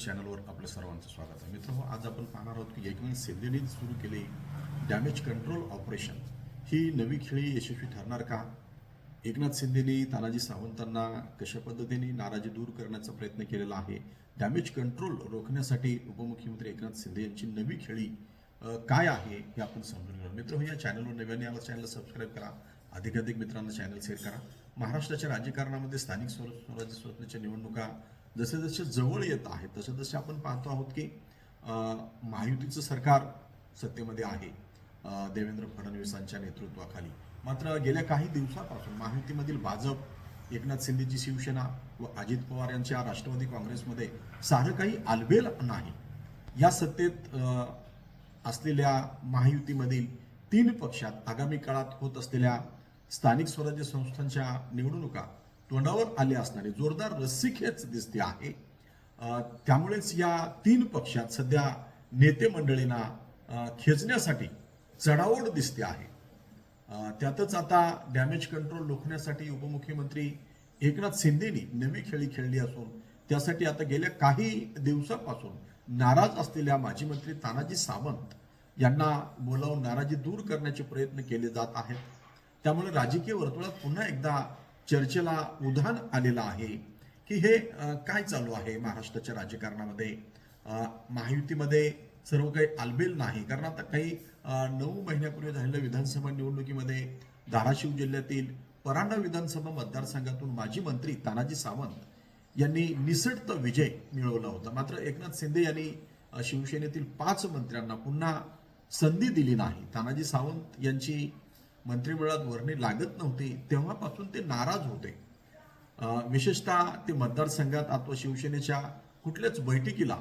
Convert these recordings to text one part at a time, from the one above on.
News चॅनलवर आपलं सर्वांचं स्वागत आहे. मित्र आज आपण पाहणार आहोत की एकनाथ शिंदेने सुरू केले डॅमेज कंट्रोल ऑपरेशन. ही नवी खेळी यशस्वी ठरणार का? एकनाथ शिंदेने तानाजी सावंतांना कशा पद्धतीने नाराजी दूर करण्याचा प्रयत्न केलेला आहे? डॅमेज कंट्रोल रोखण्यासाठी उपमुख्यमंत्री एकनाथ शिंदे यांची नवी खेळी काय आहे हे आपण समजून घेऊ मित्र हो या चॅनलवर नव्याने आला चॅनल सबस्क्राईब करा. अधिकाधिक मित्रांना चॅनल शेअर करा. महाराष्ट्राच्या राजकारणामध्ये स्थानिक स्वराज्य स्वप्नाच्या निवडणुका जसे जसे जवळ येत आहे तसे तसे आपण पाहतो आहोत की महायुतीचं सरकार सत्तेमध्ये आहे देवेंद्र फडणवीसांच्या नेतृत्वाखाली. मात्र गेल्या काही दिवसापासून महायुतीमधील भाजप एकनाथ शिंदेची शिवसेना व अजित पवार यांच्या राष्ट्रवादी काँग्रेसमध्ये सारं काही आलबेल नाही. या सत्तेत असलेल्या महायुतीमधील तीन पक्षात आगामी काळात होत असलेल्या स्थानिक स्वराज्य संस्थांच्या निवडणुका तोंडावर आले असणारी जोरदार रस्सीखेच दिसते आहे. त्यामुळेच या तीन पक्षात सध्या नेते मंडळींना खेचण्यासाठी चढाओढ दिसते आहे. त्यातच आता डॅमेज कंट्रोल रोखण्यासाठी उपमुख्यमंत्री एकनाथ शिंदेनी नवी खेळी खेळली असून त्यासाठी आता गेल्या काही दिवसापासून नाराज असलेल्या माजी मंत्री तानाजी सावंत यांना बोलावून नाराजी दूर करण्याचे प्रयत्न केले जात आहेत. त्यामुळे राजकीय वर्तुळात पुन्हा एकदा चर्चेला उधाण आलेलं आहे की हे काय चालू आहे महाराष्ट्राच्या राजकारणामध्ये? महायुतीमध्ये सर्व काही आलबेल नाही. कारण आता काही नऊ महिन्यापूर्वी झालेल्या विधानसभा निवडणुकीमध्ये धाराशिव जिल्ह्यातील परांडा विधानसभा मतदारसंघातून माजी मंत्री तानाजी सावंत यांनी निसटता विजय मिळवला होता. मात्र एकनाथ शिंदे यांनी शिवसेनेतील पाच मंत्र्यांना पुन्हा संधी दिली नाही. तानाजी सावंत यांची मंत्रिमंडळात वर्णी लागत नव्हती तेव्हापासून ते नाराज होते. विशेषतः ते मतदारसंघात अथवा शिवसेनेच्या कुठल्याच बैठकीला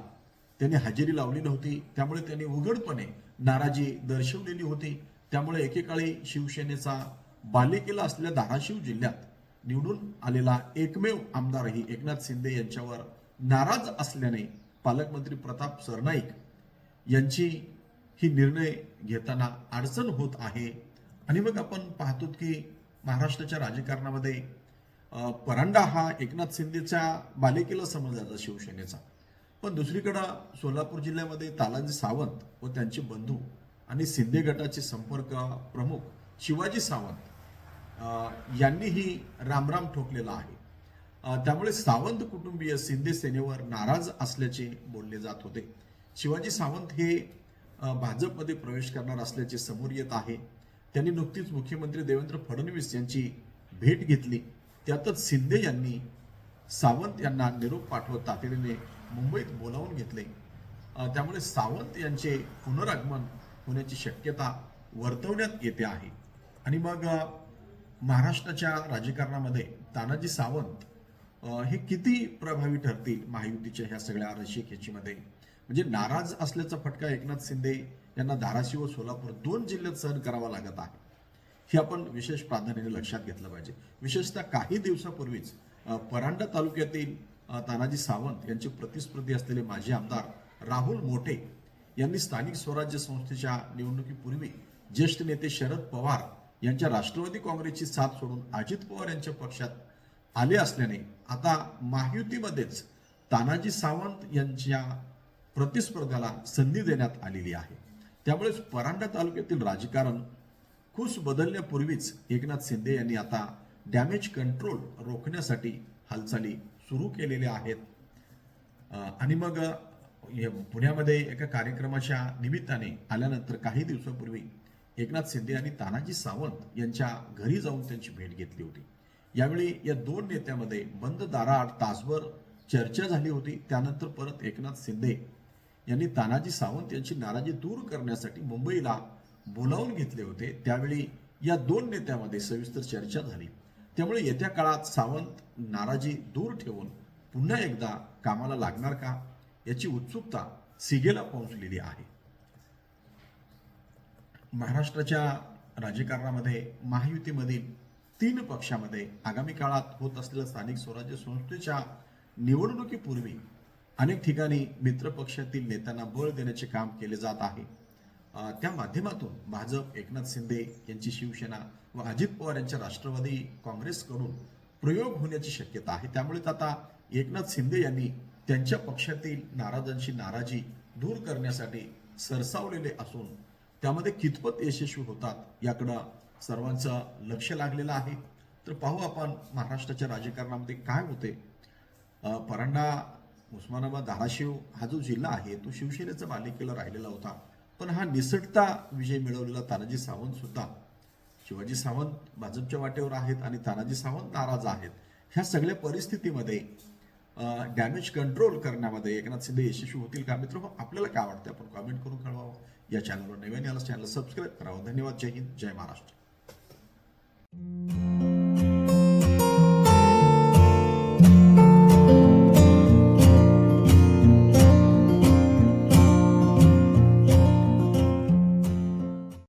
त्यांनी हजेरी लावली नव्हती. त्यामुळे त्यांनी उघडपणे नाराजी दर्शवलेली होती. त्यामुळे एकेकाळी शिवसेनेचा बालिकेला असलेल्या धाराशिव जिल्ह्यात निवडून आलेला एकमेव आमदारही एकनाथ शिंदे यांच्यावर नाराज असल्याने पालकमंत्री प्रताप सरनाईक यांची ही निर्णय घेताना अडचण होत आहे. आणि मग आपण पाहतो की महाराष्ट्राच्या राजकारणामध्ये परांडा हा एकनाथ शिंदेच्या बालेकिल्ला समजला शिवसेनेचा. पण दुसरीकडं सोलापूर जिल्ह्यामध्ये तालाजी सावंत व त्यांचे बंधू आणि शिंदे गटाचे संपर्क प्रमुख शिवाजी सावंत यांनीही रामराम ठोकलेला आहे. त्यामुळे सावंत कुटुंबीय शिंदे सेनेवर नाराज असल्याचे बोलले जात होते. शिवाजी सावंत हे भाजपमध्ये प्रवेश करणार असल्याचे समोर येत आहे. त्यांनी नुकतीच मुख्यमंत्री देवेंद्र फडणवीस यांची भेट घेतली. त्यातच शिंदे यांनी सावंत यांना निरोप पाठवत तातडीने मुंबईत बोलावून घेतले. त्यामुळे सावंत यांचे पुनरागमन होण्याची शक्यता वर्तवण्यात येते आहे. आणि मग महाराष्ट्राच्या राजकारणामध्ये तानाजी सावंत हे किती प्रभावी ठरतील महायुतीच्या ह्या सगळ्या रशिकेचीमध्ये म्हणजे नाराज असल्याचा फटका एकनाथ शिंदे यांना धाराशिव व सोलापूर दोन जिल्ह्यात सहन करावा लागत आहे. हे आपण विशेष प्राधान्याने लक्षात घेतलं पाहिजे. विशेषतः काही दिवसापूर्वीच परांडा तालुक्यातील तानाजी सावंत यांचे प्रतिस्पर्धी असलेले माजी आमदार राहुल मोठे यांनी स्थानिक स्वराज्य संस्थेच्या निवडणुकीपूर्वी ज्येष्ठ नेते शरद पवार यांच्या राष्ट्रवादी काँग्रेसची साथ सोडून अजित पवार यांच्या पक्षात आले असल्याने आता महायुतीमध्येच तानाजी सावंत यांच्या प्रतिस्पर्ध्याला संधी देण्यात आलेली आहे. त्यामुळेच परांडा तालुक्यातील राजकारण खुश बदलण्यापूर्वीच एकनाथ शिंदे यांनी आता डॅमेज कंट्रोल रोखण्यासाठी हालचाली सुरू केलेल्या आहेत. आणि मग पुण्यामध्ये एका कार्यक्रमाच्या निमित्ताने आल्यानंतर काही दिवसापूर्वी एकनाथ शिंदे यांनी तानाजी सावंत यांच्या घरी जाऊन त्यांची भेट घेतली होती. यावेळी या दोन नेत्यामध्ये बंद दाराआड तासभर चर्चा झाली होती. त्यानंतर परत एकनाथ शिंदे यांनी तानाजी सावंत यांची नाराजी दूर करण्यासाठी मुंबईला बोलावून घेतले होते. त्यावेळी या दोन नेत्यामध्ये सविस्तर चर्चा झाली. त्यामुळे येत्या काळात सावंत नाराजी दूर ठेवून पुन्हा एकदा कामाला लागणार का याची उत्सुकता सिगेला पोहोचलेली आहे. महाराष्ट्राच्या राजकारणामध्ये महायुतीमधील तीन पक्षामध्ये आगामी काळात होत असलेल्या स्थानिक स्वराज्य संस्थेच्या निवडणुकीपूर्वी अनेक ठिकाणी मित्रपक्षातील नेत्यांना बळ देण्याचे काम केले जात आहे. त्या माध्यमातून भाजप एकनाथ शिंदे यांची शिवसेना व अजित पवार यांच्या राष्ट्रवादी काँग्रेसकडून प्रयोग होण्याची शक्यता आहे. त्यामुळेच आता एकनाथ शिंदे यांनी त्यांच्या पक्षातील नाराजांची नाराजी दूर करण्यासाठी सरसावलेले असून त्यामध्ये कितपत यशस्वी होतात याकडं सर्वांचं लक्ष लागलेलं आहे. तर पाहू आपण महाराष्ट्राच्या राजकारणामध्ये काय होते. परांडा उस्मानाबाद धाराशिव हा जो जिल्हा आहे तो शिवसेनेचा मालिकेला राहिलेला होता. पण हा निसटता विजय मिळवलेला तानाजी सावंत सुद्धा. शिवाजी सावंत भाजपच्या वाटेवर आहेत आणि तानाजी सावंत नाराज आहेत. ह्या सगळ्या परिस्थितीमध्ये डॅमेज कंट्रोल करण्यामध्ये एकनाथ शिंदे यशस्वी होतील का? मित्र आपल्याला काय वाटतं आपण कॉमेंट करून कळवावं. या चॅनलवर नवीन याला चॅनल सबस्क्राईब करावं. धन्यवाद. जय हिंद. जय महाराष्ट्र.